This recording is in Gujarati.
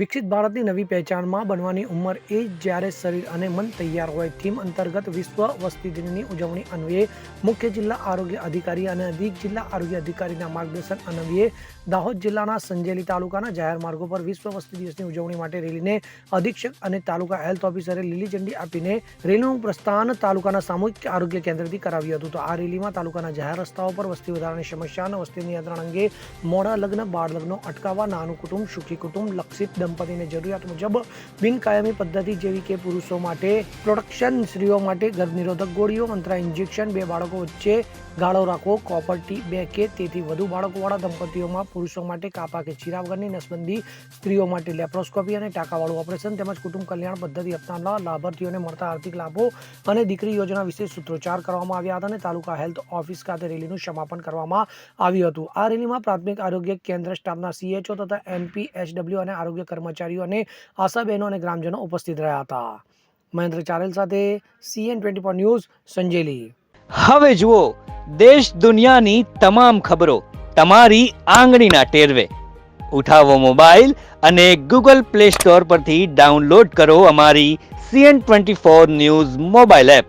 વિકસિત ભારતની નવી પહેચાનમાં બનવાની ઉંમર એ જ્યારે શરીર અને મન તૈયાર હોય. થીમ અંતર્ગત વિશ્વ વસ્તી દિનની ઉજવણી અન્વયે મુખ્ય જિલ્લા આરોગ્ય અધિકારી અને અધિક જિલ્લા આરોગ્ય અધિકારીના માર્ગદર્શન અન્વયે દાહોદ જિલ્લાના સંજેલી તાલુકાના જાહેર માર્ગો પર વિશ્વ વસ્તી દિવસની ઉજવણી માટે રેલીને અધિક્ષક અને તાલુકા હેલ્થ ઓફિસરે લીલી ઝંડી આપીને રેલીનું પ્રસ્થાન તાલુકાના સામૂહિક આરોગ્ય કેન્દ્રથી કરાવ્યું હતું. તો આ રેલીમાં તાલુકાના જાહેર રસ્તાઓ પર વસ્તી વધારાની સમસ્યા અને વસ્તી નિયંત્રણ અંગે મોડા લગ્ન બાળ લગ્નો અટકાવવા, નાનું કુટુંબ, સુખી કુટુંબ, લક્ષિત દંપતીને જરૂરિયાત મુજબ બિનકાયમી પદ્ધતિ જેવી કે પુરુષો માટે પ્રોડક્શન સ્ત્રીઓ માટે ગર્ભનિરોધક ગોળીઓ અંતરા ઇન્જેક્શન, બે બાળકો વચ્ચે ગાળો રાખવો કોપર બે કે તેથી વધુ બાળકોવાળા દંપતીઓમાં પુરુષો માટે કાપા કે ચીરા વગરની નસબંધી, સ્ત્રીઓ માટે લેપ્રોસ્કોપી અને ટાંકાવાળું ઓપરેશન તેમજ કુટુંબ કલ્યાણ પદ્ધતિ અપનાવનાર લાભાર્થીઓને મળતા આર્થિક લાભો અને દીકરી યોજના વિશે સૂત્રોચ્ચાર કરવામાં આવ્યા હતા અને તાલુકા હેલ્થ ઓફિસ ખાતે રેલીનું સમાપન કરવામાં આવ્યું હતું. આ રેલીમાં પ્રાથમિક આરોગ્ય કેન્દ્ર સ્ટાફના સીએચઓ તથા એમપી એચડબલ્યુ અને આરોગ્ય કર્મચારીઓ અને આશા બહેનો અને ગ્રામજનો ઉપસ્થિત રહ્યા હતા. મહેન્દ્ર ચારેલ સાથે CN twenty four news Sanjeli હવે જુઓ, દેશ દુનિયાની તમામ ખબરો તમારી આંગળીના ટેરવે. ઉઠાવો મોબાઈલ અને ગૂગલ પ્લે સ્ટોર પરથી ડાઉનલોડ કરો અમારી CN twenty four news mobile app.